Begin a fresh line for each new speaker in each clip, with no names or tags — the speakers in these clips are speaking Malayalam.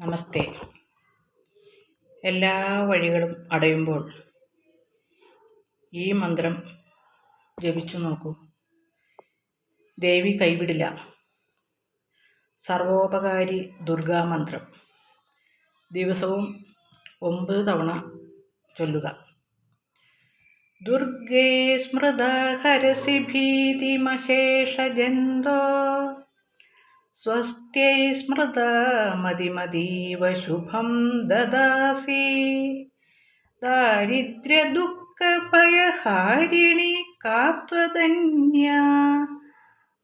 നമസ്തേ. എല്ലാ വഴികളും അടയുമ്പോൾ ഈ മന്ത്രം ജപിച്ചു നോക്കൂ. ദേവി കൈവിടില്ല. സർവോപകാരി ദുർഗാമന്ത്രം ദിവസവും ഒമ്പത് തവണ ചൊല്ലുക. ദുർഗേ സ്മൃത ഹരസി ഭീതിമശേഷജന്തോ സ്വസ്ത്യൈ സ്മൃത മതിമതീവ ശുഭം ദദാസി ദാരിദ്ര്യദുഃഖഭയഹാരിണി കാത്വതന്യ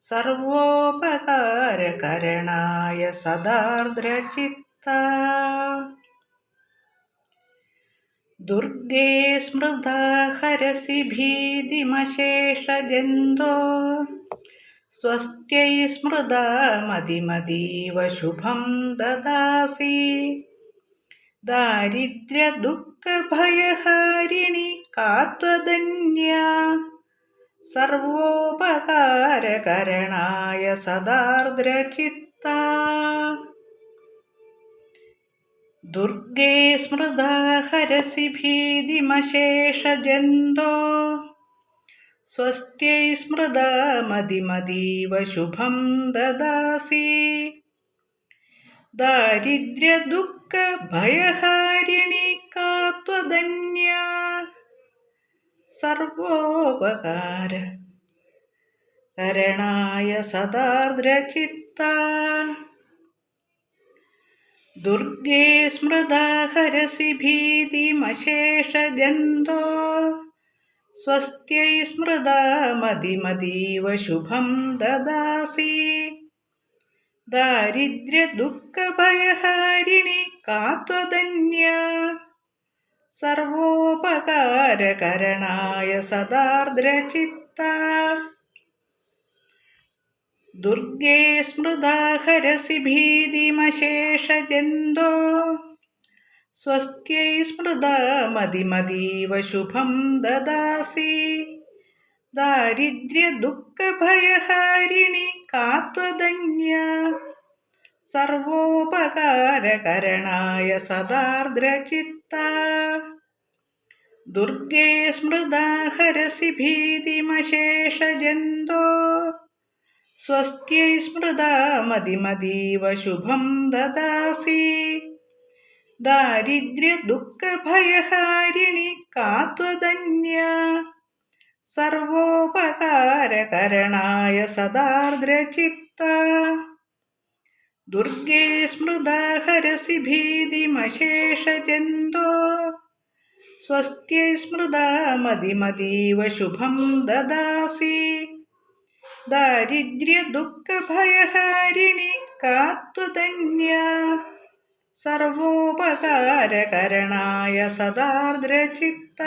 സർവോപകാരകരണായ സദാർദ്രചിത്ത ദുർഗേ സ്മൃത ഹരസി ഭീതിമശേഷജന്തോ സ്വസ്ത്യൈ സ്മൃത മതിമതീവ ശുഭം ദദാസി. ദാരിദ്ര്യദുഃഖഭയഹാരിണി കാത്വതന്യ സർവോപകാരകരണായ സദാർദ്രചിത്ത. ദുർഗേ സ്മൃത ഹരസി ഭീതിമശേഷജന്തോ. സ്വസ്ത്യൈ സ്മൃത മതിമതീവ ശുഭം ദദാസി. ദാരിദ്ര്യദുഃഖഭയഹാരിണി കാത്വധന്യ. സർവോപകാര കരണായ സദാർദ്രചിത്ത. ദുർഗേ സ്മൃത ഹരസി ഭീതിമശേഷജന്തോ. സ്വസ്ത്യൈ സ്മൃത മതിമതീവ ശുഭം ദദാസി. ദാരിദ്ര്യദുഃഖഭയഹാരിണി കാത്വധന്യ. സർവോപകാരകരണായ സദാർദ്രചിത്ത. ദുർഗേ സ്മൃതാഹരസി ഭീതിമശേഷജന്തോ. സ്വസ്ത്യൈ സ്മൃത മതിമതീവ ശുഭം ദദാസി ദാരിദ്ര്യദുഃഖഭയഹാരിണി കാത്വതന്യ സർവോപകാരകരണായ സദാർദ്രചിത്ത ദുർഗേ സ്മൃത ഹരസി ഭീതിമശേഷജന്തോ സ്വസ്ത്യൈ സ്മൃത മതിമതീവ ശുഭം ദദാസി ദാരിദ്ര്യദുഃഖഭയഹാരിണി കാത്വധന്യ. സർവോപകാരകരണായ സദാർദ്രചിത്ത. ദുർഗേ സ്മൃത ഹരസി ഭീതിമശേഷജന്തോ. സ്വസ്ത്യൈ സ്മൃത മതിമതീവ ശുഭം ദദാസി. ദാരിദ്ര്യദുഃഖഭയഹാരിണി കാത്വതന്യ സർവോപകാരകരണായ സദാർദ്രചിത്ത